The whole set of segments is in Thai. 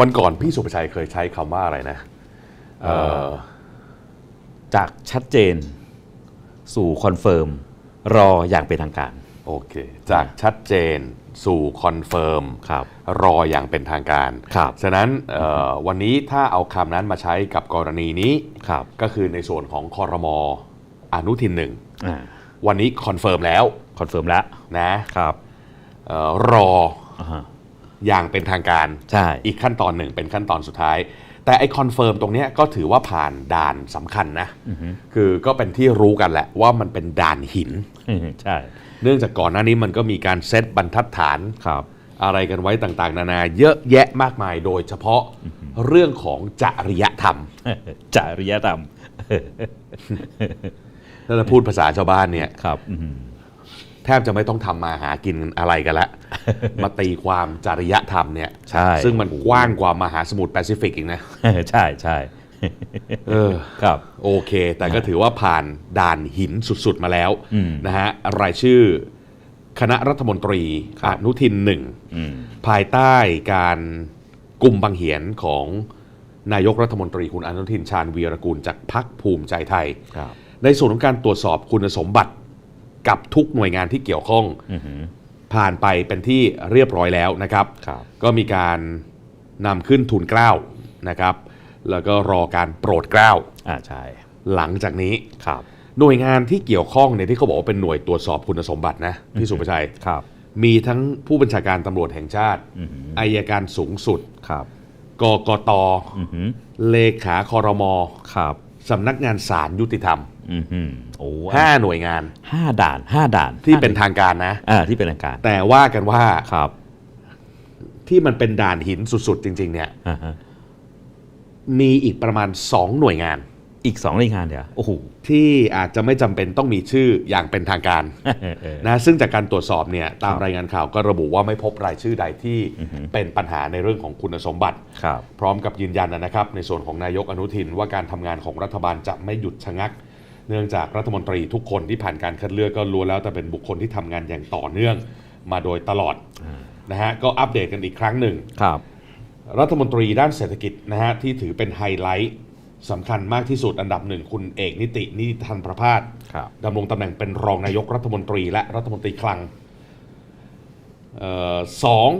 วันก่อนพี่สุประชัยเคยใช้คำว่าอะไรนะเอ่อจากชัดเจน สู่คอนเฟิร์ม รออย่างเป็นทางการโอเค จากชัดเจนสู่คอนเฟิร์มครับ รออย่างเป็นทางการครับฉะนั้นเอ่อวันนี้ถ้าเอาคำนั้นมาใช้กับกรณีนี้ ครับก็คือในส่วนของคอรมออนุทินหนึ่ง อ่าวันนี้คอนเฟิร์มแล้วคอนเฟิร์มแล้วนะครับเอ่อรออ่าฮะ อย่างเป็นทางการ ใช่ อีกขั้นตอนหนึ่งเป็นขั้นตอนสุดท้าย แต่ไอคอนเฟิร์มตรงเนี้ยก็ถือว่าผ่านด่านสำคัญนะคือก็เป็นที่รู้กันแหละว่ามันเป็นด่านหินใช่เนื่องจากก่อนหน้านี้มันก็มีการเซตบรรทัดฐาน ครับ อะไรกันไว้ต่างๆ นานา เยอะแยะมากมายโดยเฉพาะเรื่องของจริยธรรม จริยธรรมถ้าจะพูดภาษาชาวบ้านเนี่ย ครับ อืมแทบจะไม่ต้องทำมาหากินอะไรกันละ มาตีความจริยธรรมเนี่ยใช่ซึ่งมันกว้างกว่ามหาสมุทรแปซิฟิกอีกนะ ใช่ใช่เออครับโอเค แต่ก็ถือว่าผ่านด่านหินสุดๆมาแล้วอืมนะฮะรายชื่อคณะรัฐมนตรีครัอบนุทินหนึ่งอืมภายใต้การกลุ่มบังเหียนของนายกรัฐมนตรีคุณอนุทินชาญวีรกูลจากพักภูมิใจไทยครับในส่วนของการตรวจสอบคุณสมบัติกับทุกหน่วยงานที่เกี่ยวข้องอือหือ ผ่านไปเป็นที่เรียบร้อยแล้วนะครับครับ ก็มีการนำขึ้นทุนเกล้านะครับ แล้วก็รอการโปรดเกล้าอ่าใช่หลังจากนี้ครับหน่วยงานที่เกี่ยวข้องเนี่ยที่เขาบอกว่าเป็นหน่วยตรวจสอบคุณสมบัตินะพี่สุประชัยครับ มีทั้งผู้บัญชาการตำรวจแห่งชาติอือหืออายการสูงสุดครับกกตอือหือเลขาคอรมอครับ สำนักงานศาลยุติธรรมอือหือโอ้ห้าหน่วยงานห้าด่านห้าด่านที่เป็นทางการนะ อ่าที่เป็นทางการ แต่ว่ากันว่าครับ ที่มันเป็นด่านหินสุดๆ จริง ๆ เนี่ย อ่าฮะมีอีกประมาณ2หน่วยงาน อีกสองรายงานเดี๋ยวโอ้โหที่อาจจะไม่จำเป็นต้องมีชื่ออย่างเป็นทางการเออนะซึ่งจากการตรวจสอบเนี่ยตามครับรายงานข่าวก็ระบุว่าไม่พบรายชื่อใดที่อือฮึเป็นปัญหาในเรื่องของคุณสมบัติครับพร้อมกับยืนยันนะครับ ในส่วนของนายกอนุทินว่าการทำงานของรัฐบาลจะไม่หยุดชะงัก เนื่องจากรัฐมนตรีทุกคนที่ผ่านการคัดเลือกก็ล้วนแล้วแต่เป็นบุคคลที่ทำงานอย่างต่อเนื่องมาโดยตลอดนะฮะก็อัปเดตกันอีกครั้งหนึ่งครับ รัฐมนตรีด้านเศรษฐกิจนะฮะที่ถือเป็นไฮไลท์ สำคัญมากที่สุดอันดับหนึ่งคุณเอกนิตินิทันประพาสครับดำรงตำแหน่งเป็นรองนายกรัฐมนตรีและรัฐมนตรีคลังเอ่อสอง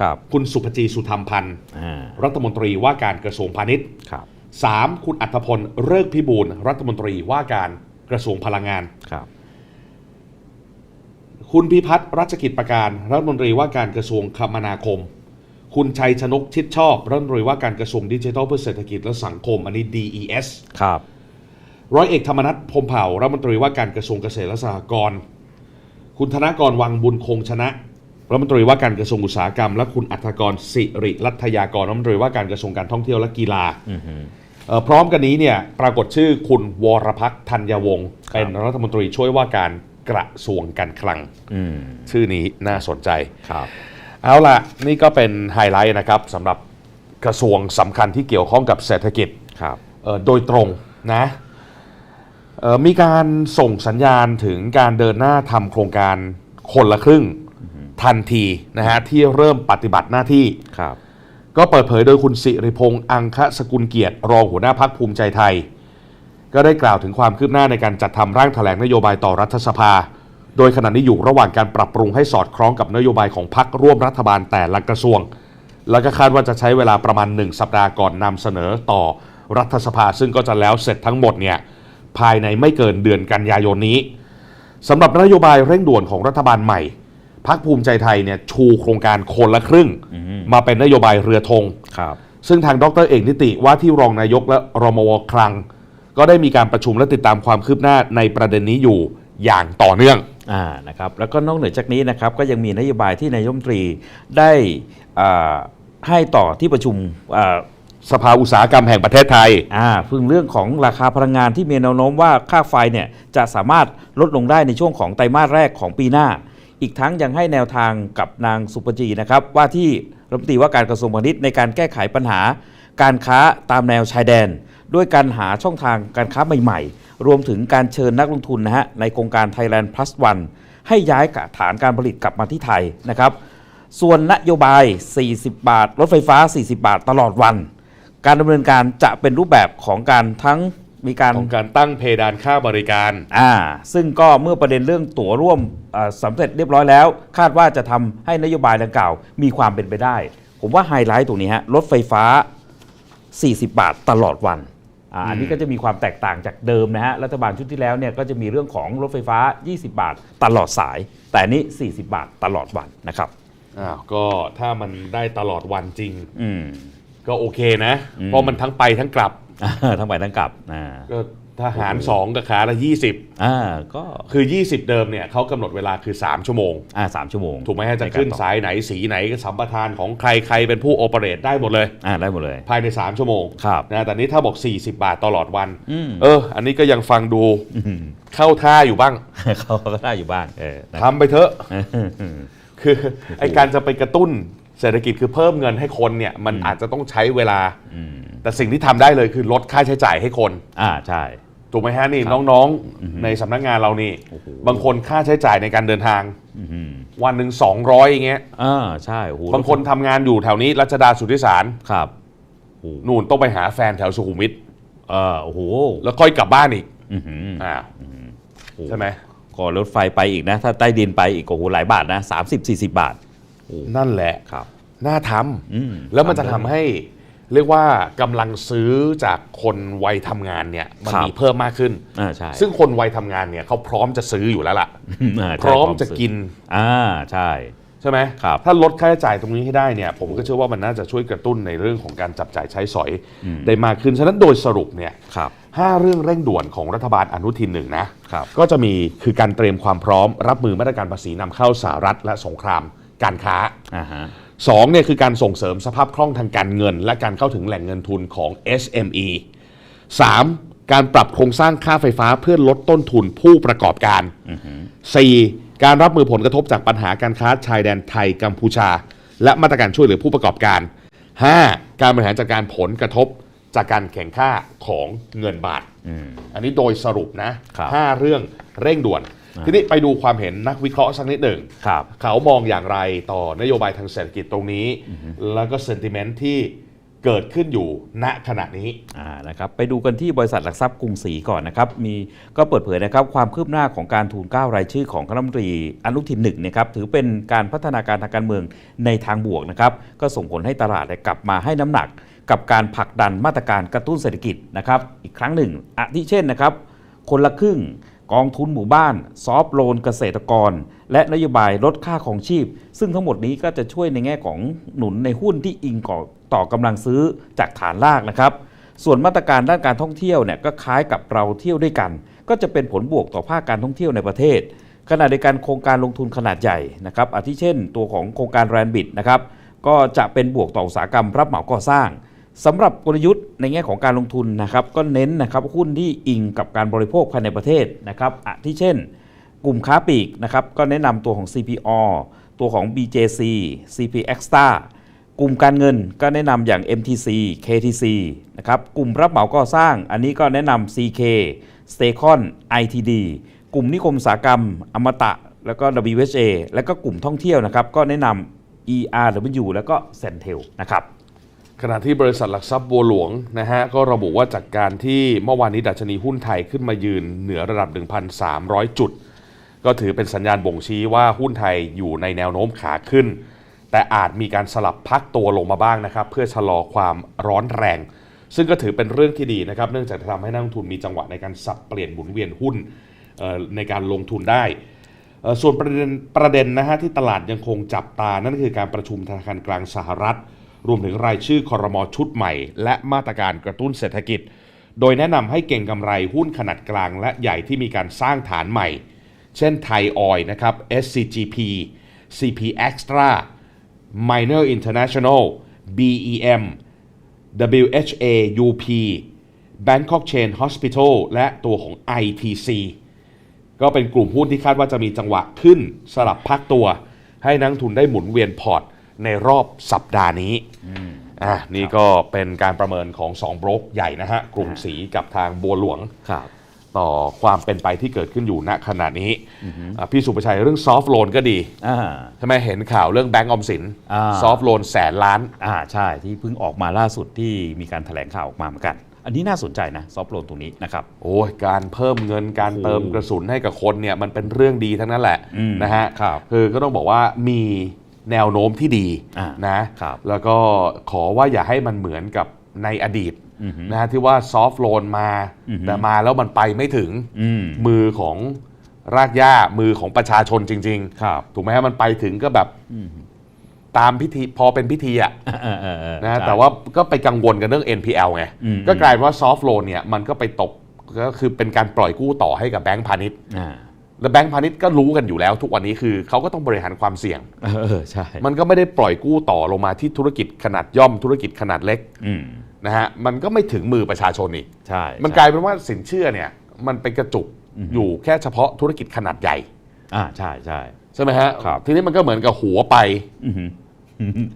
ครับคุณสุภจีสุธรรมพันธ์อ่ารัฐมนตรีว่าการกระทรวงพาณิชย์ครับสามคุณอัธพลเลิกพิบูลรัฐมนตรีว่าการกระทรวงพลังงานครับคุณพิพัฒน์รัชกิจประการรัฐมนตรีว่าการกระทรวงคมนาคม คุณชัยชนกชิดชอบรัฐมนตรีว่าการกระทรวงดิจิทัลเพื่อเศรษฐกิจและสังคมอันนี้ DES ครับร้อยเอกธรรมนัฐพรหมเผ่ารัฐมนตรีว่าการกระทรวงเกษตรและสหกรณ์คุณธนากรวังบุญคงชนะรัฐมนตรีว่าการกระทรวงอุตสาหกรรม และคุณอัธกรสิริรัตยากรรัฐมนตรีว่าการกระทรวงการท่องเที่ยวและกีฬาอือหือเอ่อพร้อมกันนี้เนี่ยปรากฏชื่อคุณวรพักษ์ธัญวงศ์ครับเป็นรัฐมนตรีช่วยว่าการกระทรวงการคลังอืมชื่อนี้น่าสนใจครับ เอาล่ะนี่ก็เป็นไฮไลท์นะครับสำหรับกระทรวงสำคัญที่เกี่ยวข้องกับเศรษฐกิจครับเอ่อโดยตรงนะเอ่อมีการส่งสัญญาณถึงการเดินหน้าทำโครงการคนละครึ่งทันทีนะฮะที่เริ่มปฏิบัติหน้าที่ครับ ก็เปิดเผยโดยคุณสิริพงษ์อังคสกุลเกียรติ รองหัวหน้าพักภูมิใจไทย ก็ได้กล่าวถึงความคืบหน้าในการจัดทำร่างแถลงนโยบายต่อรัฐสภา โดยขณะนี้อยู่ระหว่างการปรับปรุงให้สอดคล้องกับนโยบายของพักร่วมรัฐบาลแต่ละกระทรวง แล้วก็คาดว่าจะใช้เวลาประมาณ 1 สัปดาห์ก่อนนำเสนอต่อรัฐสภา ซึ่งก็จะแล้วเสร็จทั้งหมดเนี่ยภายในไม่เกินเดือนกันยายนนี้สำหรับนโยบายเร่งด่วนของรัฐบาลใหม่พักภูมิใจไทยเนี่ยชูโครงการคนละครึ่ง มาเป็นนโยบายเรือธงครับ ซึ่งทางดรเอกนิติว่าที่รองนายกและรมวคลัง ก็ได้มีการประชุมและติดตามความคืบหน้าในประเด็นนี้อยู่อย่างต่อเนื่อง อ่านะครับแล้วก็นอกเหนือจากนี้นะครับก็ยังมีนโยบายที่นายกรัฐมนตรีได้อ่าให้ต่อที่ประชุมอ่าสภาอุตสาหกรรมแห่งประเทศไทยอ่าพึ่งเรื่องของราคาพลังงานที่มีแนวโน้มว่าค่าไฟเนี่ยจะสามารถลดลงได้ในช่วงของไตรมาสแรกของปีหน้า อีกทั้งยังให้แนวทางกับนางสุปจีนะครับ ว่าที่รัฐมนตรีว่าการกระทรวงพาณิชย์ในการแก้ไขปัญหา การค้าตามแนวชายแดน ด้วยการหาช่องทางการค้าใหม่ๆ รวมถึงการเชิญนักลงทุนนะฮะในโครงการ Thailand Plus One ให้ย้ายฐานการผลิตกลับมาที่ไทยนะครับ ส่วนนโยบาย 40 บาท รถไฟฟ้า 40 บาทตลอดวัน การดำเนินการจะเป็นรูปแบบของการทั้งมีการของการตั้งเพดานค่าบริการ อ่า ซึ่งก็เมื่อประเด็นเรื่องตั๋วร่วมอ่าสำเร็จเรียบร้อยแล้ว คาดว่าจะทำให้นโยบายดังกล่าว มีความเป็นไปได้ ผมว่าไฮไลท์ตรงนี้ฮะรถไฟฟ้า 40 บาทตลอดวัน อ่าอันนี้ก็จะมีความแตกต่างจากเดิมนะฮะ รัฐบาลชุดที่แล้วเนี่ยก็จะมีเรื่องของรถไฟฟ้า 20 บาทตลอดสาย แต่อันนี้ 40 บาทตลอดวันนะครับ อ้าวก็ถ้ามันได้ตลอดวันจริง อืม ก็โอเคนะเพราะมันทั้งไปทั้งกลับ ทั้งไปทั้งกลับอ่า ก็ ทหาร 2 กับขาละ20อ่าก็คือ 20 เดิมเนี่ยเขากำหนดเวลาคือ 3 ชั่วโมง อ่าสามชั่วโมงถูกไหมฮะจะใการขึ้นต่อสายไหนสีไหนก็สัมปทานของใครใครเป็นผู้โอเปเรตได้หมดเลย อ่าได้หมดเลย ภายใน 3 ชั่วโมงครับนะแต่นี้ถ้าบอก 40 บาทตลอดวัน อืมเออ อันนี้ก็ยังฟังดูเข้าท่าอยู่บ้างเขาก็ได้อยู่บ้างเออนะทำไปเถอะ คือไอการจะไปกระตุ้นเศรษฐกิจคือเพิ่มเงินให้คนเนี่ยมันอาจจะต้องใช้เวลาแต่สิ่งที่ทำได้เลยคือลดค่าใช้จ่ายให้คน อ่าใช่ ถูกไหมฮะนี่ครับน้องๆในสำนักงานเรานี่โอ้โหบางคนค่าใช้จ่ายในการเดินทางอืมวันหนึ่ง200อย่างเงี้ยอ่าใช่โอ้โหบางคนทำงานอยู่แถวนี้รัชดาสุทธิสารครับโอ้โหนู่นต้องไปหาแฟนแถวสุขุมวิทเออโอ้โหแล้วค่อยกลับบ้านอีกอื้อหืออ่าโอ้โหใช่ไหมก็รถไฟไปอีกนะ ถ้าใต้ดินไปอีกโอ้โหหลายบาทนะสามสิบสี่สิบบาท นั่นแหละครับ น่าทอืมำแล้วมันจะทำได้ทำให้ เรียกว่ากำลังซื้อจากคนวัยทำงานเนี่ยมันครับมีเพิ่มมากขึ้น อ่าใช่ซึ่งคนวัยทำงานเนี่ยเขาพร้อมจะซื้ออยู่แล้วล่ะาพใช่ร้อมจะกิน อ่าใช่ ใช่ไหมครับ ถ้าลดค่าใช้จ่ายตรงนี้ให้ได้เนี่ย ผมก็เชื่อว่ามันน่าจะช่วยกระตุ้นในเรื่องของการจับจ่ายใช้สอยได้มากขึ้น ฉะนั้นโดยสรุปเนี่ยครับ ห้าเรื่องเร่งด่วนของรัฐบาลอนุทินหนึ่งนะครับ ก็จะมีคือการเตรียมความพร้อมรับมือมาตรการภาษีนำเข้าสหรัฐและสงครามการค้า อ่าฮะ สองเนี่ยคือการส่งเสริมสภาพคล่องทางการเงิน และการเข้าถึงแหล่งเงินทุนของ SME 3. การปรับโครงสร้างค่าไฟฟ้าเพื่อลดต้นทุนผู้ประกอบการ 4. การรับมือผลกระทบจากปัญหาการค้าชายแดนไทยกัมพูชา และมาตรการช่วยเหลือผู้ประกอบการ 5. การบริหารจัดการผลกระทบจากการแข่งค่าของเงินบาทอันนี้โดยสรุปนะครับห้าเรื่องเร่งด่วน ทีนี้ไปดูความเห็นนักวิเคราะห์สักนิดหนึ่งครับ เขามองอย่างไรต่อนโยบายทางเศรษฐกิจตรงนี้ แล้วก็เซนติเมนต์ที่เกิดขึ้นอยู่ณขณะนี้อ่านะครับไปดูกันที่บริษัทหลักทรัพย์กรุงศรีก่อนนะครับมีก็เปิดเผยนะครับความคืบหน้าของการทูลเกล้ารายชื่อของคณะรัฐมนตรีอนุทินหนึ่งนะครับถือเป็นการพัฒนาการทางการเมืองในทางบวกนะครับก็ส่งผลให้ตลาดเนี่ยกลับมาให้น้ำหนักกับการผลักดันมาตรการกระตุ้นเศรษฐกิจนะครับอีกครั้งหนึ่งอาทิเช่นนะครับคนละครึ่ง กองทุนหมู่บ้าน ซอฟต์โลนเกษตรกร และนโยบายลดค่าของชีพ ซึ่งทั้งหมดนี้ก็จะช่วยในแง่ของหนุนในหุ้นที่อิงก่อต่อกำลังซื้อจากฐานลากนะครับ ส่วนมาตรการด้านการท่องเที่ยวเนี่ยก็คล้ายกับเราเที่ยวด้วยกัน ก็จะเป็นผลบวกต่อภาคการท่องเที่ยวในประเทศขณะเดียวกันโครงการลงทุนขนาดใหญ่นะครับอาทิเช่น ตัวของโครงการแรนบิดนะครับก็จะเป็นบวกต่ออุตสาหกรรมรับเหมาก่อสร้าง สำหรับกลยุทธ์ในแง่ของการลงทุนนะครับก็เน้นนะครับหุ้นที่อิงกับการบริโภคภายในประเทศนะครับอาทิเช่น กลุ่มค้าปลีกนะครับก็แนะนำตัวของ CPO ตัวของ BJC CP Extra กลุ่มการเงินก็แนะนำอย่าง MTC KTC นะครับกลุ่มรับเหมาก่อสร้าง อันนี้ก็แนะนำ CK s t a c o n ITD กลุ่มนิคมอุตสาหกรรม อมตะ แล้วก็ WHA แล้วก็กลุ่มท่องเที่ยวนะครับก็แนะนำ ERW แล้วก็ Centel นะครับ ขณะที่บริษัทหลักทรัพย์บัวหลวงนะฮะก็ระบุว่าจากการที่เมื่อวานนี้ดัชนีหุ้นไทยขึ้นมายืนเหนือระดับ 1,300 จุด ก็ถือเป็นสัญญาณบ่งชี้ว่าหุ้นไทยอยู่ในแนวโน้มขาขึ้น แต่อาจมีการสลับพักตัวลงมาบ้างนะครับ เพื่อชะลอความร้อนแรง ซึ่งก็ถือเป็นเรื่องที่ดีนะครับ เนื่องจากจะทำให้นักลงทุนมีจังหวะในการสับเปลี่ยนหมุนเวียนหุ้นในการลงทุนได้ส่วนประเด็นประเด็นนะฮะที่ตลาดยังคงจับตานั่นคือการประชุมธนาคารกลางสหรัฐ รวมถึงรายชื่อคอรมอชุดใหม่ และมาตรการกระตุ้นเศรษฐกิจ โดยแนะนำให้เก่งกำไรหุ้นขนาดกลางและใหญ่ที่มีการสร้างฐานใหม่ เช่นไทยออยนะครับ SCGP CP Extra Minor International BEM WHA UP Bangkok Chain Hospital และตัวของ ITC ก็เป็นกลุ่มหุ้นที่คาดว่าจะมีจังหวะขึ้นสลับพักตัว ให้นักทุนได้หมุนเวียนพอร์ต ในรอบสัปดาห์นี้อะนี่ก็เป็นการประเมินของ2โบรกใหญ่นะฮะกรุงศรีกับทางบัวหลวงครับปต่อความเป็นไปที่เกิดขึ้นอยู่ณขณะนี้อะพี่สุประชัยเรื่องซอฟ t ์โลนก็ดีอ่าทำไมเห็นข่าวเรื่องแบงก์ออมสินอ่าซอฟ t ์โลนแสนล้านอ่าใช่ที่เพิ่งออกมาล่าสุดที่มีการแถลงข่าวออกมาเหมือนกัน อันนี้น่าสนใจนะซอฟโลนตรงนี้นะครับโอ้ยการเพิ่มเงินการโอ้เติมกระสุนให้กับคนเนี่ยมันเป็นเรื่องดีทั้งนั้นแหละอืมนะฮะครับคือก็ต้องบอกว่ามี แนวโน้มที่ดีอ่านะครับแล้วก็ขอว่าอย่าให้มันเหมือนกับในอดีตอือฮึนะฮะที่ว่าซอฟ t ์โลนมาอือฮึแต่มาแล้วมันไปไม่ถึงอืมมือของรากหญ้ามือของประชาชนจริงครับๆถูกไหมฮะมันไปถึงก็แบบอืมตามพิธีพอเป็นพิธีอะเออเออเออนะฮะใช่แต่ว่าก็ไปกังวลกันเรื่อง NPL ไงอืมก็กลายเป็นว่าซอฟ t ์โลนเนี่ยมันก็ไปตกก็คือเป็นการปล่อยกู้ต่อให้กับแบงก์พาณิชย์อ่า แล้วแบงก์พาณิชย์ก็รู้กันอยู่แล้ว ทุกวันนี้คือเขาก็ต้องบริหารความเสี่ยงเออเออใช่ มันก็ไม่ได้ปล่อยกู้ต่อลงมาที่ธุรกิจขนาดย่อมธุรกิจขนาดเล็กอืมนะฮะมันก็ไม่ถึงมือประชาชนอีก ใช่มันใช่กลายเป็นว่าสินเชื่อเนี่ยมันไปกระจุกอือฮึอยู่แค่เฉพาะธุรกิจขนาดใหญ่อ่าใช่ใช่ ใช่ไหมฮะครับ ทีนี้มันก็เหมือนกับหัวไปอือหือ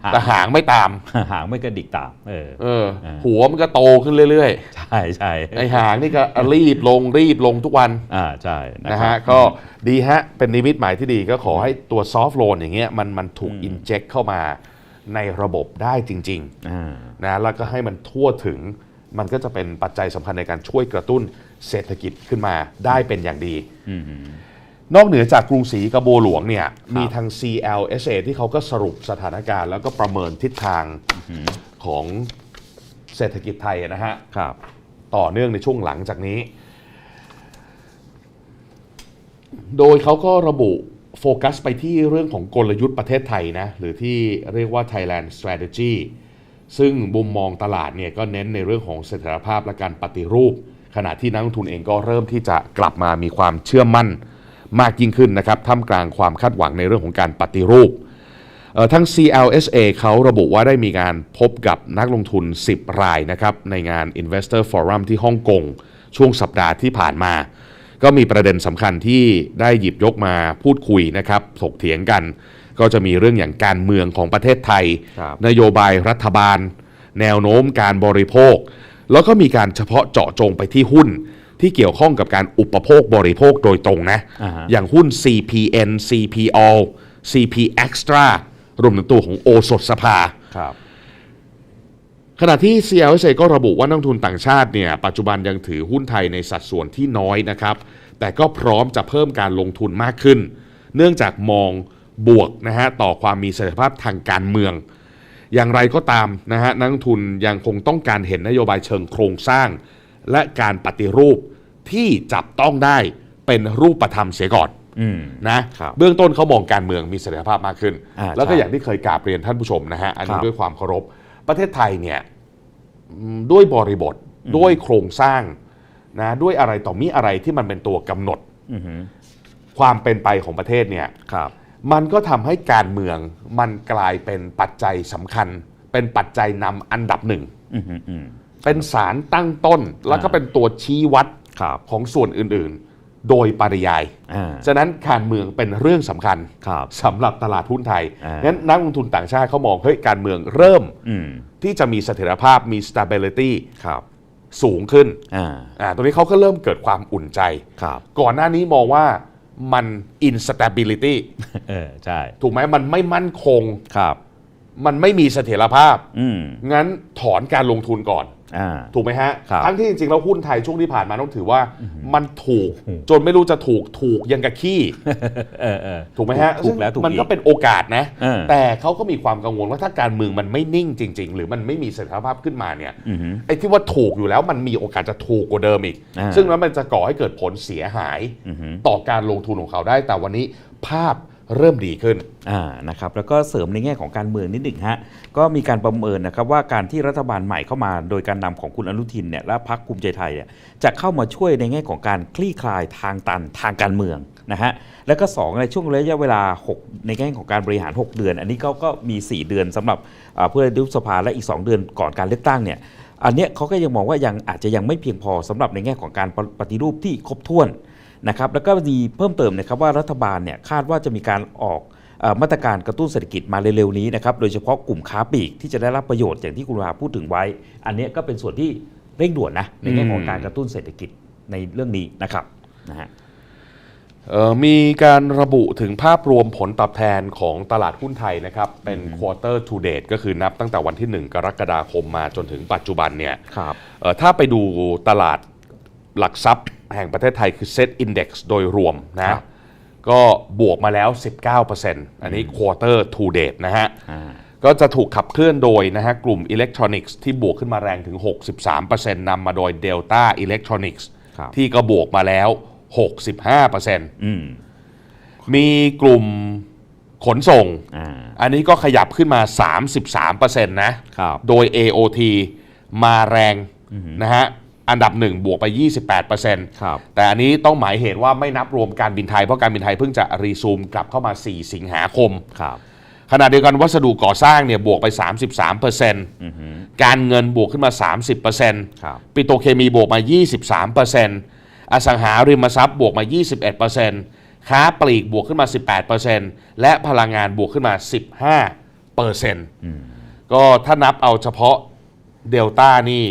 หางแต่หางไม่ตาม หางไม่กระดิกตามเออ เอออ่าหัวมันก็โตขึ้นเรื่อย ใช่ใช่ๆไอหางนี่ก็รีบลงรีบลงทุกวันอ่าใช่นะครัฮะบก็ดีฮะ เป็นนิมิตหมายที่ดีก็ขอให้ตัวซอฟ t ์โลนอย่างเงี้ยมันมันถูกอืมอินเจ t เข้ามาในระบบได้จริงอ่าๆนะแล้วก็ให้มันทั่วถึงมันก็จะเป็นปัจจัยสำคัญในการช่วยกระตุ้นเศรษฐกิจขึ้นมาได้เป็นอย่างดีอืมนอกเหนือจากกรุงศรีกับบัวหลวงเนี่ยมีทาง CLSA ที่เขาก็สรุปสถานการณ์ แล้วก็ประเมินทิศทางของเศรษฐกิจไทยนะฮะครับ ต่อเนื่องในช่วงหลังจากนี้ โดยเขาก็ระบุโฟกัสไปที่เรื่องของกลยุทธ์ประเทศไทยนะ หรือที่เรียกว่า Thailand Strategy ซึ่งมุมมองตลาดเนี่ยก็เน้นในเรื่องของเสถียรภาพและการปฏิรูป ขณะที่นักลงทุนเองก็เริ่มที่จะกลับมามีความเชื่อมั่นมากยิ่งขึ้นนะครับท่ามกลางความคาดหวังในเรื่องของการปฏิรูป ทั้ง CLSA เขาระบุว่าได้มีการพบกับนักลงทุน 10 รายนะครับในงาน Investor Forum ที่ฮ่องกง ช่วงสัปดาห์ที่ผ่านมา ก็มีประเด็นสำคัญที่ได้หยิบยกมาพูดคุยนะครับถกเถียงกัน ก็จะมีเรื่องอย่างการเมืองของประเทศไทยครับนโยบายรัฐบาล แนวโน้มการบริโภค แล้วก็มีการเฉพาะเจาะจงไปที่หุ้นที่เกี่ยวข้องกับการอุปโภคบริโภคโดยตรงนะอ่าฮะอย่างหุ้น CPN CPO CP Extra รวมถึงตัวของโอสถสภา ครับ ขณะที่ CLSA ก็ระบุว่านักลงทุนต่างชาติเนี่ยปัจจุบันยังถือหุ้นไทยในสัดส่วนที่น้อยนะครับ แต่ก็พร้อมจะเพิ่มการลงทุนมากขึ้น เนื่องจากมองบวกนะฮะต่อความมีเสถียรภาพทางการเมือง อย่างไรก็ตามนะฮะนักลงทุนยังคงต้องการเห็นนโยบายเชิงโครงสร้าง และการปฏิรูปที่จับต้องได้เป็นรูปธรรมเสียก่อนอืม นะครับเบื้องต้นเขามองการเมืองมีเสถียรภาพมากขึ้นอ่าแล้วก็ใช่อย่างที่เคยกราบเรียนท่านผู้ชมนะฮะอันนี้ครับด้วยความเคารพประเทศไทยเนี่ยอืมด้วยบริบทด้วยโครงสร้างนะด้วยอะไรต่อมีอะไรที่มันเป็นตัวกำหนดอือหือความเป็นไปของประเทศเนี่ยครับมันก็ทำให้การเมืองมันกลายเป็นปัจจัยสำคัญ เป็นปัจจัยนำอันดับหนึ่งอือหืออืมเป็นสารตั้งต้นแล้วก็เป็นตัวชี้วัดครับของส่วนอื่นๆ โดยปริยาย อ่า ฉะนั้นการเมืองเป็นเรื่องสำคัญครับ สำหรับตลาดหุ้นไทยอ่างั้ งั้นนักลงทุนต่างชาติเขามองเฮ้ยการเมืองเริ่มอืม ที่จะมีเสถียรภาพมี stability ครับ สูงขึ้นอ่า อ่าตรงนี้เขาก็เริ่มเกิดความอุ่นใจ ครับ ก่อนหน้านี้มองว่ามัน instability เออ ใช่ ถูกไหมมันไม่มั่นคง ครับ มันไม่มีเสถียรภาพ อืม งั้นถอนการลงทุนก่อนอ่า ถูกไหมฮะครับทั้งที่จริงๆแล้วหุ้นไทยช่วงที่ผ่านมาต้องถือว่ามันถูกจนไม่รู้จะถูกถูกยังกับขี้เออเออถูกไหมฮะถูกแล้วถูกมันก็อีเป็นโอกาสนะเออแต่เขาก็มีความกังวลว่าถ้าการเมืองมันไม่นิ่งจริง ๆ หรือมันไม่มีเสถียรภาพขึ้นมาเนี่ยอือหือไอ้ที่ว่าถูกอยู่แล้วมันมีโอกาสจะถูกกว่าเดิมอีกอ่าซึ่งนั้นมันจะก่อให้เกิดผลเสียหายอือหือต่อการลงทุนของเขาได้แต่วันนี้ภาพ เริ่มดีขึ้นอ่านะครับแล้วก็เสริมในแง่ของการเมืองนิดหนึ่งฮะก็มีการประเมินนะครับว่าการที่รัฐบาลใหม่เข้ามาโดยการนำของคุณอนุทินเนี่ยและพรรคภูมิใจไทยเนี่ยจะเข้ามาช่วยในแง่ของการคลี่คลายทางตันทางการเมืองนะฮะแล้วก็ 2 ในช่วงระยะเวลา 6 ในแง่ของการบริหาร 6 เดือน อันนี้เขาก็มี 4 เดือนสำหรับเพื่อยุบสภาและอีก 2 เดือนก่อนการเลือกตั้งเนี่ยอันเนี้ยเขาก็ยังมองว่ายังอาจจะยังไม่เพียงพอสำหรับในแง่ของการปฏิรูปที่ครบถ้วน นะครับแล้วก็มีเพิ่มเติมนะครับว่ารัฐบาลเนี่ยคาดว่าจะมีการออกเอ่อมาตรการกระตุ้นเศรษฐกิจมาเร็วๆนี้นะครับโดยเฉพาะกลุ่มค้าปลีกที่จะได้รับประโยชน์อย่างที่คุณวาพูดถึงไว้ อันเนี้ยก็เป็นส่วนที่เร่งด่วนนะในแง่ของการกระตุ้นเศรษฐกิจในเรื่องนี้นะครับนะฮะเอ่อมีการระบุถึงภาพรวมผลตอบแทนของตลาดหุ้นไทยนะครับ เป็น quarter to date ก็คือนับตั้งแต่วันที่ 1 กรกฎาคมมาจนถึงปัจจุบันเนี่ยครับเอ่อถ้าไปดูตลาดหลักทรัพย์ แห่งประเทศไทยคือ Set Index โดยรวมคนะรับก็บวกมาแล้ว 19%อันนี้ quarter to date นะฮะอ่าก็จะถูกขับเคลื่อนโดยนะฮะกลุ่มอิเล็กทรอนิกส์ที่บวกขึ้นมาแรงถึง 63%นำมาโดย Delta Electronics ครับที่ก็บวกมาแล้ว 65%อืมมีกลุ่มขนส่งอ่าอันนี้ก็ขยับขึ้นมา 33%นะครับโดย AOT มาแรงนะฮะ อันดับหนึ่งบวกไป 28%ครับ แต่อันนี้ต้องหมายเหตุว่าไม่นับรวมการบินไทย เพราะการบินไทยเพิ่งจะรีซูมกลับเข้ามา 4 สิงหาคมครับขณะเดียวกันวัสดุก่อสร้างเนี่ยบวกไป 33%อือฮึการเงินบวกขึ้นมา 30%ครับปิโตรเคมีบวกมา 23%อสังหาริมทรัพย์บวกมา 21%ค้าปลีกบวกขึ้นมา 18%และพลังงานบวกขึ้นมา 15%ก็ถ้านับเอาเฉพาะเดลต้านี่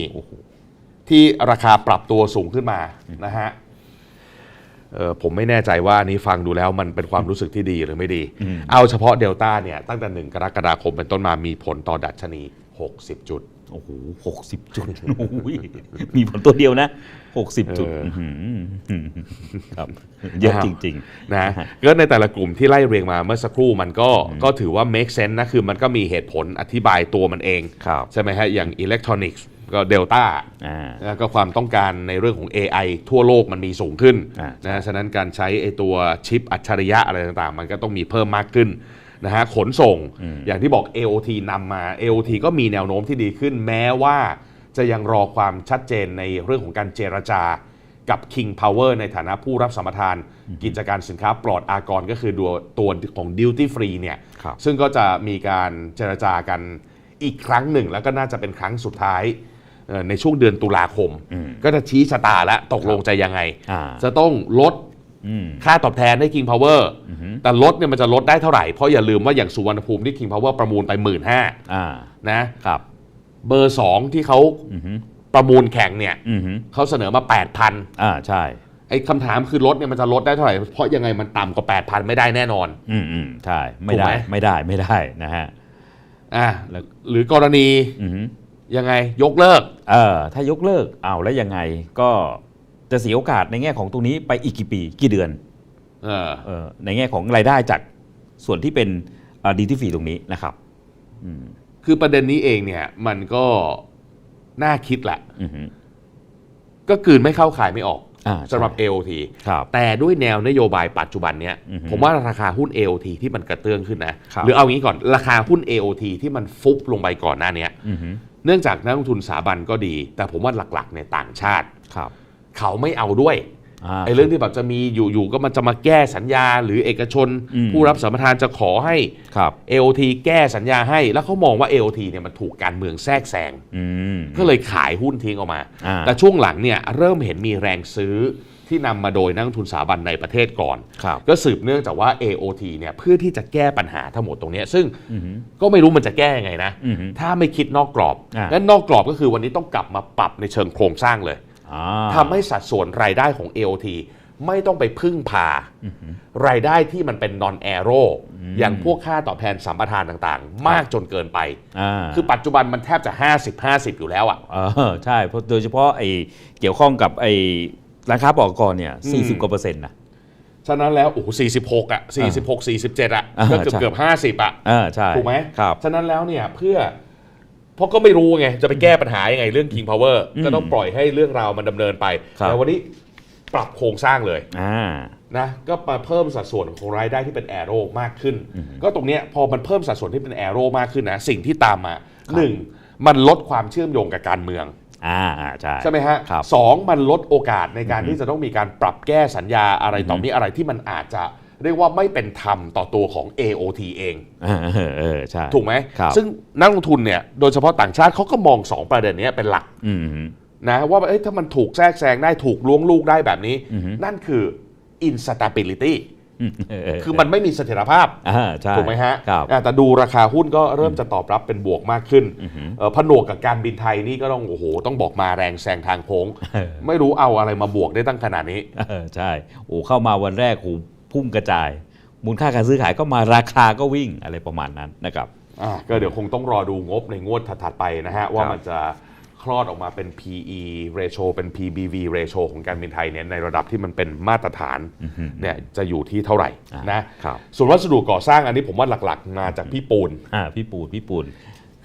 ที่ราคาปรับตัวสูงขึ้นมานะฮะเออผมไม่แน่ใจว่าอันนี้ฟังดูแล้วมันเป็นความรู้สึกที่ดีหรือไม่ดี เอาเฉพาะเดลต้าเนี่ยตั้งแต่1กรกฎาคมเป็นต้นมามีผลต่อดัชนี 60 จุดโอ้โหหกสิบจุดโอ้โหมีผลตัวเดียวนะหกสิบจุดเอออื้อหือครับเยอะจริงๆนะก็ในแต่ละกลุ่มที่ไล่เรียงมาเมื่อสักครู่มันก็ก็ถือว่า make sense นะ คือมันก็มีเหตุผลอธิบายตัวมันเองครับใช่ไหมฮะ อย่างอิเล็กทรอนิกส์ ก็เดลต้าอ่านะก็ความต้องการในเรื่องของ AI ทั่วโลกมันมีสูงขึ้นอ่านะฉะนั้นการใช้ไอตัวชิปอัจฉริยะอะไรต่างๆ มันก็ต้องมีเพิ่มมากขึ้นนะฮะขนส่งอย่างที่บอก AOT นำมา AOT ก็มีแนวโน้มที่ดีขึ้น แม้ว่าจะยังรอความชัดเจนในเรื่องของการเจรจากับ King Power ในฐานะผู้รับสัมปทาน กิจการสินค้าปลอดอากรก็คือตัวตัวของ Duty Free เนี่ยครับซึ่งก็จะมีการเจรจากันอีกครั้งหนึ่ง แล้วก็น่าจะเป็นครั้งสุดท้ายเอ่อ ในช่วงเดือนตุลาคม ก็จะชี้ชะตาแล้วตกลงจะยังไงอ่าจะต้องลดอืมค่าตอบแทนให้ King Power แต่ลดเนี่ยมันจะลดได้เท่าไหร่ เพราะอย่าลืมว่าอย่างสุวรรณภูมิที่ King Power ประมูลไป1 5ื่นอ่านะครับเบอร์2ที่เขาอือฮึประมูลแข่งเนี่ยอือฮึเขาเสนอมา 8,000อ่าใช่ไอ้คำถามคือลดเนี่ยมันจะลดได้เท่าไหร่ เพราะยังไงมันต่ำกว่า 8,000ไม่ได้แน่นอน อืมอืมใช่ไม่ถูกได้ไหมไม่ได้ไม่ได้นะฮะอะแล้วหรือกรณีอือฮึ ยังไงยกเลิก เออถ้ายกเลิกเอาวแล้วยังไงก็จะเสียโอกาสในแง่ของตรงนี้ไปอีกกี่ปีกี่เดือนเออเออในแง่ของรายได้จากส่วนที่เป็นดีที่ฟรีตรงนี้นะครับอืมคือประเด็นนี้เองเนี่ย มันก็น่าคิดแหละอือฮึก็กลืนไม่เข้าขายไม่ออกอ่าสำหรับใช่ AOT ครับแต่ด้วยแนวนโยบายปัจจุบันเนี้ยอือฮึผมว่าราคาหุ้น AOT ที่มันกระเตื้องขึ้นนะครับหรือเอางี้ก่อนราคาหุ้น AOT ที่มันฟุบลงไปก่อนหน้าเนี้ยอือฮึ เนื่องจากนักลงทุนสถาบันก็ดี แต่ผมว่าหลักๆเนี่ยต่างชาติ ครับเขาไม่เอาด้วยาไอ้เรื่องที่แบบจะมีอยู่ๆก็มันจะมาแก้สัญญา หรือเอกชนอืมผู้รับสัมปทานจะขอให้ครับ AOT แก้สัญญาให้ แล้วเขามองว่า AOT เนี่ยมันถูกการเมืองแทรกแซงอืมก็เลยขายหุ้นทิ้งออกมาอ่าแต่ช่วงหลังเนี่ยเริ่มเห็นมีแรงซื้อ ที่นำมาโดยนักลงทุนสถาบันในประเทศก่อน ครับ ก็สืบเนื่องจากว่า AOT เนี่ยเพื่อที่จะแก้ปัญหาทั้งหมดตรงเนี้ยซึ่งอือฮึก็ไม่รู้มันจะแก้ยังไงนะ อือฮึถ้าไม่คิดนอกกรอบอ่า งั้นนอกกรอบก็คือวันนี้ต้องกลับมาปรับในเชิงโครงสร้างเลย อ่า ทำให้สัดส่วนรายได้ของ AOT ไม่ต้องไปพึ่งพา รายได้ที่มันเป็น non aero อย่างพวกค่าตอบแทนสัมปทานต่างๆ มากจนเกินไปอ่าคือปัจจุบันมันแทบจะ 50-50 อยู่แล้วอะเออใช่เพราะโดยเฉพาะไอ้เกี่ยวข้องกับไอ้ ร้านค้าปลีกก่อนเนี่ยอืม40กว่าเปอร์เซ็นต์นะฉะนั้นแล้วโอ้โห46อะ46 47อะอ่าก็เกือบใช่เกือบ50อะอ่าใช่ถูกไหมครับฉะนั้นแล้วเนี่ยเพื่อเพราะก็ไม่รู้ไงจะไปแก้ปัญหายังไงเรื่อง King Power อืมก็ต้องปล่อยให้เรื่องราวมันดำเนินไปครับแต่วันนี้ปรับโครงสร้างเลยอ่านะก็มาเพิ่มสัดส่วนของรายได้ที่เป็นแอโร่มากขึ้น ก็ตรงเนี้ยพอมันเพิ่มสัดส่วนที่เป็นแอโร่มากขึ้นนะสิ่งที่ตามมาหนึ่งมันลดความเชื่อมโยงกับการเมือง อ่าอ่าใช่ใช่ไหมฮะครับ สองมันลดโอกาสในการที่จะต้องมีการปรับแก้สัญญาอะไรต่อมีอะไรที่มันอาจจะเรียกว่าไม่เป็นธรรมต่อตัวของ AOT เองเออเออเออใช่ ถูกไหม ครับซึ่งนักลงทุนเนี่ย โดยเฉพาะต่างชาติเขาก็มอง 2 ประเด็นเนี้ยเป็นหลักอืม นะว่าเอ้ยถ้ามันถูกแทรกแซงได้ถูกล้วงลูกได้แบบนี้ อือฮึ นั่นคือ instability คือมันไม่มีเสถียรภาพอ่าใช่ถูกไหมฮะครับอะแต่ดูราคาหุ้นก็เริ่มจะตอบรับเป็นบวกมากขึ้นอือหือเอ่อผนวกกับการบินไทยนี่ก็ต้องโอ้โหต้องบอกมาแรงแซงทางโค้งเออไม่รู้เอาอะไรมาบวกได้ตั้งขนาดนี้เออใช่โอ้เข้ามาวันแรกโอ้พุ่งกระจาย มูลค่าการซื้อขายก็มาราคาก็วิ่งอะไรประมาณนั้นนะครับอะก็เดี๋ยวคงต้องรอดูงบในงวดถัดๆไปนะฮะว่าครับมันจะ คลอดออกมาเป็น PE ratio เป็น PBV ratio ของการบินไทยเนี่ยในระดับที่มันเป็นมาตรฐานเนี่ยจะอยู่ที่เท่าไหร่อ่านนะครับส่วนวัสดุก่อสร้างอันนี้ผมว่าหลักๆ มาจากพี่ปูนอ่าพี่ปูนพี่ปูน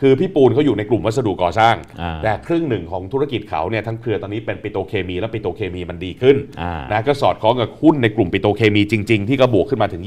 คือพี่ปูนเขาอยู่ในกลุ่มวัสดุก่อสร้าง อ่าแต่ครึ่งหนึ่งของธุรกิจเขาเนี่ยทั้งเครือตอนนี้เป็นปิโตรเคมี และปิโตรเคมีมันดีขึ้นอ่านะก็สอดคล้องกับหุ้นในกลุ่มปิโตรเคมีจริง ๆ ที่ก็บวกขึ้นมาถึง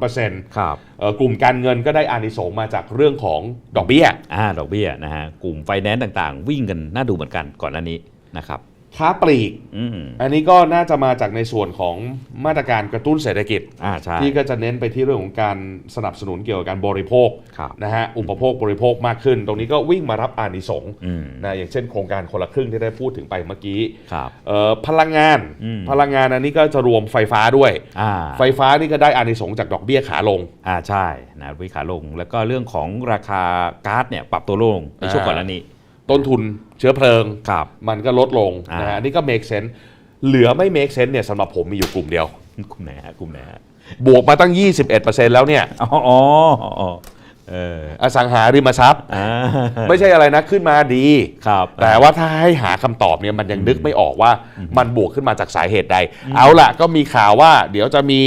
23%ครับเอ่อกลุ่มการเงินก็ได้อานิสงส์มาจากเรื่องของดอกเบี้ย อ่าดอกเบี้ยนะฮะกลุ่มไฟแนนซ์ต่างๆ วิ่งกันน่าดูเหมือนกันก่อนหน้านี้นะครับ ค้าปลีกอืมอันนี้ก็น่าจะมาจากในส่วนของมาตรการกระตุ้นเศรษฐกิจอ่าใช่ที่ก็จะเน้นไปที่เรื่องของการสนับสนุนเกี่ยวกับการบริโภคครับนะฮะอุปโภคบริโภคมากขึ้น ตรงนี้ก็วิ่งมารับอานิสงส์อืมนะอย่างเช่นโครงการคนละครึ่งที่ได้พูดถึงไปเมื่อกี้ครับเอ่อพลังงานอืมพลังงานอันนี้ก็จะรวมไฟฟ้าด้วยอ่าไฟฟ้านี่ก็ได้อานิสงส์จากดอกเบี้ยขาลงอ่าใช่นะวิขาลง แล้วก็เรื่องของราคาก๊าซเนี่ยปรับตัวลงในช่วงก่อนหน้านี้ ต้นทุนเชื้อเพลิง ครับมันก็ลดลงอ่าน นะฮะอันนี่ก็ make sense เหลือไม่ make sense เนี่ยสำหรับผมมีอยู่กลุ่มเดียว กลุ่มไหนฮะกลุ่มไหนฮะบวกมาตั้ง 21%แล้วเนี่ย อ๋ออ๋ออ๋อ เอออสังหาริมทรัพย์ อ่าไม่ใช่อะไรนะขึ้นมาดี ครับ แต่ว่าถ้าให้หาคำตอบเนี่ยมันยังนึกไม่ออกว่ามันบวกขึ้นมาจากสาเหตุใด เอาล่ะก็มีข่าวว่า เดี๋ยวจะมี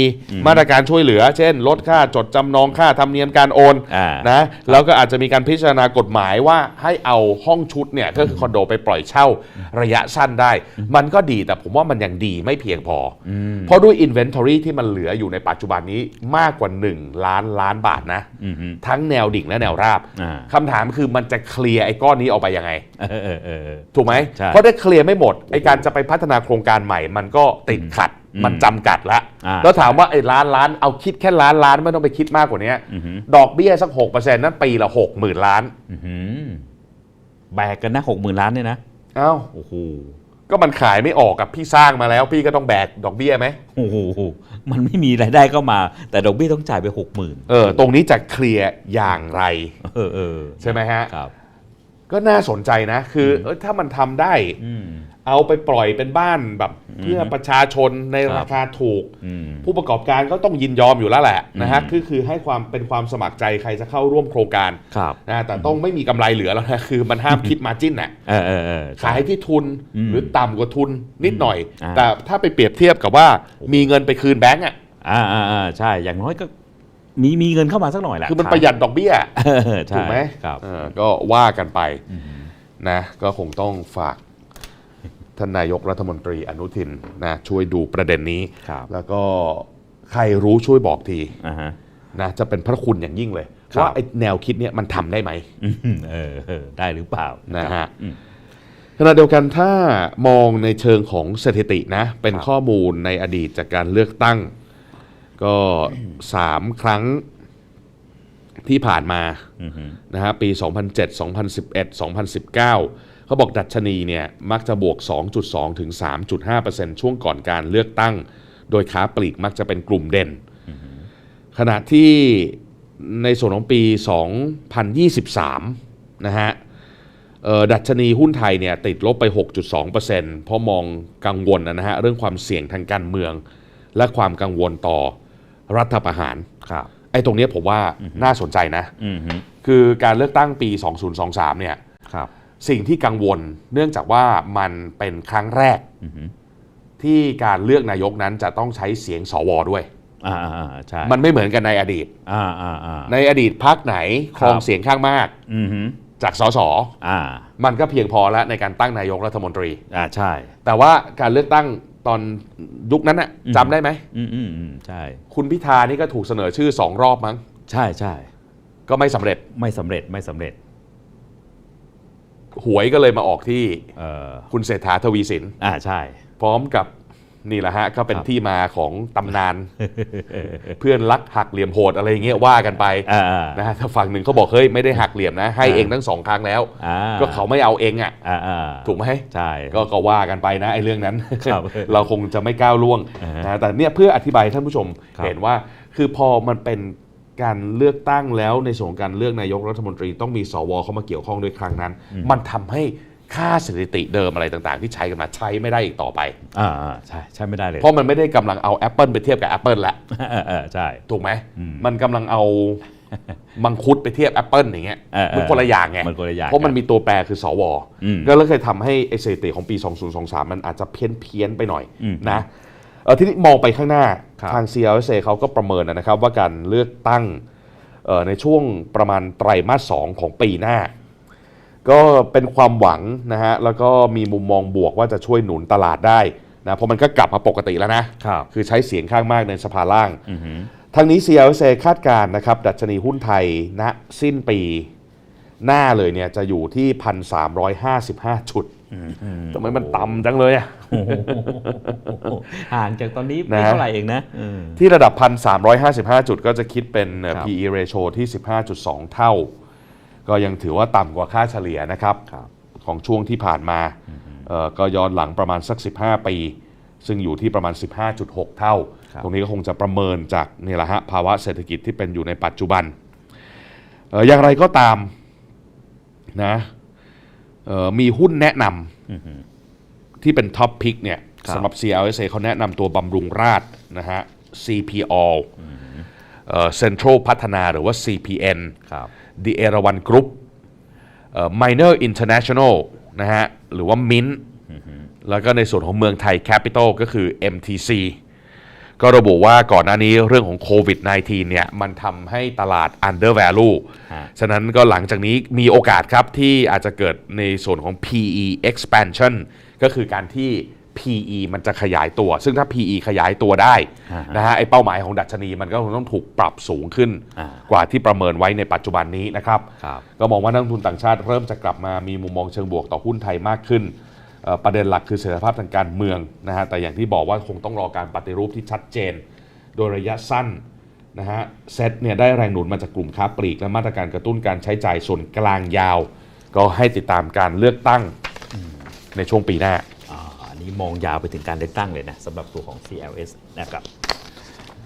มาตรการช่วยเหลือ เช่น ลดค่าจดจำนองค่าธรรมเนียมการโอนอ่านะแล้วก็อาจจะมีการพิจารณากฎหมายว่าให้เอาห้องชุดเนี่ยก็คือคอนโดไปปล่อยเช่าระยะสั้นได้ มันก็ดีแต่ผมว่ามันยังดีไม่เพียงพออเพราะด้วย Inventory ที่มันเหลืออยู่ในปัจจุบันนี้มากกว่า 1 ล้านล้านบาทนะ อืมฮึทั้งแนวดิ่งและแนวราบอ่าคำถามคือมันจะเคลียร์ไอ้ก้อนนี้ออกไปยังไงเออเออเออเออถูกไหมใช่เพราะถ้าเคลียร์ไม่หมดไอ้การจะไปพัฒนาโครงการใหม่ มันก็ติดขัดอืมมันจำกัดละอ่าแล้วถามว่าไอ้ล้านล้านเอาคิดแค่ล้านล้านไม่ต้องไปคิดมากกว่านี้อือหือดอกเบี้ยสักหกเปอร์เซ็นต์นั่นปีละหกหมื่นล้านอื้อหือแบกกันนะหกหมื่นล้านเนี่ยนะเอ้าโอ้โห ก็มันขายไม่ออกกับพี่สร้างมาแล้ว พี่ก็ต้องแบกดอกเบี้ยไหมโอ้โหมันไม่มีรายได้เข้ามา แต่ดอกเบี้ยต้องจ่ายไปหกหมื่นเออตรงนี้จะเคลียร์อย่างไรเออเออใช่ไหมฮะครับ ก็น่าสนใจนะ คือเออถ้ามันทำได้อืม เอาไปปล่อยเป็นบ้านแบบเพื่อประชาชนในครับราคาถูกอืมผู้ประกอบการก็ต้องยินยอมอยู่แล้วแหละนะฮะอืมคือคือให้ความเป็นความสมัครใจใครจะเข้าร่วมโครงการครับนะแต่ต้องไม่มีกำไรเหลือแล้วนะคือมันห้ามคิดมาจิ้นน่ะเออเออเออใช่ขายที่ทุนอืมหรือต่ำกว่าทุนนิดหน่อยอ่าแต่ถ้าไปเปรียบเทียบกับว่ามีเงินไปคืนแบงก์อะอ่าอ่าอ่าใช่อย่างน้อยก็มีมีเงินเข้ามาสักหน่อยแหละคือมันประหยัดดอกเบี้ยเออใช่ถูกไหมครับเออก็ว่ากันไปอืมนะก็คงต้องฝาก ท่านนายกรัฐมนตรีอนุทินนะช่วยดูประเด็นนี้ ครับแล้วก็ใครรู้ช่วยบอกทีอ่าฮะ นะจะเป็นพระคุณอย่างยิ่งเลย ครับ ว่าไอ้แนวคิดเนี่ยมันทำได้ไหมอืมเออเออได้หรือเปล่านะครัฮะบอืม ขณะเดียวกันถ้ามองในเชิงของสถิตินะ เป็นครับ ข้อมูลในอดีตจากการเลือกตั้ง ก็สามครั้งที่ผ่านมา อือหือนะฮะปี 2007 2011 2019 เขาบอกดัชนีเนี่ยมักจะบวก 2.2 ถึง 3.5%ช่วงก่อนการเลือกตั้ง โดยค้าปลีกมักจะเป็นกลุ่มเด่น ขณะที่ในส่วนของปี 2023 นะฮะเอ่อดัชนีหุ้นไทยเนี่ยติดลบไป 6.2%เพราะมองกังวลนะฮะเรื่องความเสี่ยงทางการเมือง และความกังวลต่อรัฐประหารครับไอ้ตรงเนี้ยผมว่าน่าสนใจนะอือหือคือการเลือกตั้งปี 2023 เนี่ยครับ สิ่งที่กังวลเนื่องจากว่ามันเป็นครั้งแรกอือหือที่การเลือกนายกนั้นจะต้องใช้เสียงสวด้วยอ่าอ่าอ่าใช่มันไม่เหมือนกันในอดีตอ่าอ่าอ่าในอดีตพักไหนครองครับเสียงข้างมากอือหือจากสสอ่ามันก็เพียงพอแล้วในการตั้งนายกรัฐมนตรีอ่าใช่ แต่ว่าการเลือกตั้งตอนยุคนั้นน่ะอืมจำได้ไหมอืมอืมอืมใช่ คุณพิธานี่ก็ถูกเสนอชื่อสองรอบมั้ง ใช่ใช่ก็ไม่สำเร็จไม่สำเร็จไม่สำเร็จ หวยก็เลยมาออกที่เอ่อคุณเศรษฐาทวีสิน อ่าใช่ พร้อมกับนี่แหละฮะก็เป็นครับที่มาของตำนาน เพื่อนรักหักเหลี่ยมโหดอะไรอย่างเงี้ยว่ากันไปอ่าๆนะฮะถ้าฝั่งหนึ่งเขาบอกเฮ้ยไม่ได้หักเหลี่ยมนะ ให้อ่าเองทั้งสองครั้งแล้ว อ่าก็เขาไม่เอาเองอะ อ่าอ่าถูกไหม ใช่ ก็ก็ว่ากันไปนะไอ้เรื่องนั้น ครับเราคงจะไม่ก้าวล่วงอ่าฮะนะแต่เนี่ยเพื่ออธิบายให้ท่านผู้ชมครับ เห็นว่าคือพอมันเป็น การเลือกตั้งแล้วในส่วนของการเลือกนายกรัฐมนตรีต้องมีสวเข้ามาเกี่ยวข้องด้วยครั้งนั้น มันทำให้ค่าสถิติเดิมอะไรต่างๆ ที่ใช้กันมาใช้ไม่ได้อีกต่อไป อ่าอ่าใช่ใช่ไม่ได้เลย เพราะมันไม่ได้กำลังเอา Apple ไปเทียบกับ Apple แล้วเออเออใช่ ถูกไหมอืมมันกำลังเอามังคุดไปเทียบ Apple อย่างเงี้ยเออเออมันคนละอย่างไงมันคนละอย่างเพราะมันมีตัวแปรคือสวอืมก็เลยเคยทำให้ไอสถิติของปี 2023 มันอาจจะเพี้ยนเพี้ยนๆไปหน่อยอืมนะเออ ทีนี้มองไปข้างหน้าครับทาง CLSA เขาก็ประเมินนะครับว่าการเลือกตั้งเอ่อในช่วงประมาณไตรมาส2ของปีหน้า ก็เป็นความหวังนะฮะแล้วก็มีมุมมองบวกว่าจะช่วยหนุนตลาดได้นะเพราะมันก็กลับมาปกติแล้วนะครับคือใช้เสียงข้างมากในสภาล่างอือหือทั้งนี้ CLSA คาดการณ์นะครับ ดัชนีหุ้นไทยณสิ้นปีหน้าเลยเนี่ยจะอยู่ที่ 1,355 จุด ทำไมมันต่ำจังเลยอะโอ้โหห่างจากตอนนี้ไม่นะเท่าไหร่เองนะเออที่ระดับ 1,355 จุดก็จะคิดเป็นเอ่อครับ PE ratio ที่ 15.2 เท่า ก็ยังถือว่าต่ำกว่าค่าเฉลี่ยนะครับครับของช่วงที่ผ่านมาเอ่อก็ย้อนหลังประมาณสัก 15 ปี ซึ่งอยู่ที่ประมาณ 15.6 เท่าครับตรงนี้ก็คงจะประเมินจากนี่แหละฮะภาวะเศรษฐกิจที่เป็นอยู่ในปัจจุบันเอ่ออย่างไรก็ตามนะเอ่อ มีหุ้นแนะนำที่เป็นท็อปพิกเนี่ยครับสำหรับ CLSA เขาแนะนำตัวบำรุงราชนะฮะ CPO เอ่อ Central พัฒนาหรือว่า CPN ครับ The เอราวันกรุ๊ป Minor International นะฮะหรือว่า Mint แล้วก็ในส่วนของเมืองไทย Capital ก็คือ MTC ก็ระบุว่าก่อนหน้านี้เรื่องของโควิด -19 เนี่ยมันทำให้ตลาด under value ฮะฉะนั้นก็หลังจากนี้มีโอกาสครับที่อาจจะเกิดในส่วนของ PE expansion ก็คือการที่ PE มันจะขยายตัว ซึ่งถ้า PE ขยายตัวได้อ่าฮะนะฮะไอ้เป้าหมายของดัชนีมันก็คงต้องถูกปรับสูงขึ้นอ่ากว่าที่ประเมินไว้ในปัจจุบันนี้นะครับครับก็มองว่านักลงทุนต่างชาติเริ่มจะกลับมามีมุมมองเชิงบวกต่อหุ้นไทยมากขึ้นเอ่อ ประเด็นหลักคือเสถียรภาพทางการเมืองนะฮะแต่อย่างที่บอกว่าคงต้องรอการปฏิรูปที่ชัดเจน โดยระยะสั้นนะฮะเซตเนี่ยได้แรงหนุนมาจากกลุ่มค้าปลีก และมาตรการกระตุ้นการใช้จ่ายส่วนกลางยาว ก็ให้ติดตามการเลือกตั้งในช่วงปีหน้าอ่าอันนี้มองยาวไปถึงการเลือกตั้งเลยนะสำหรับตัวของ CLS นะครับ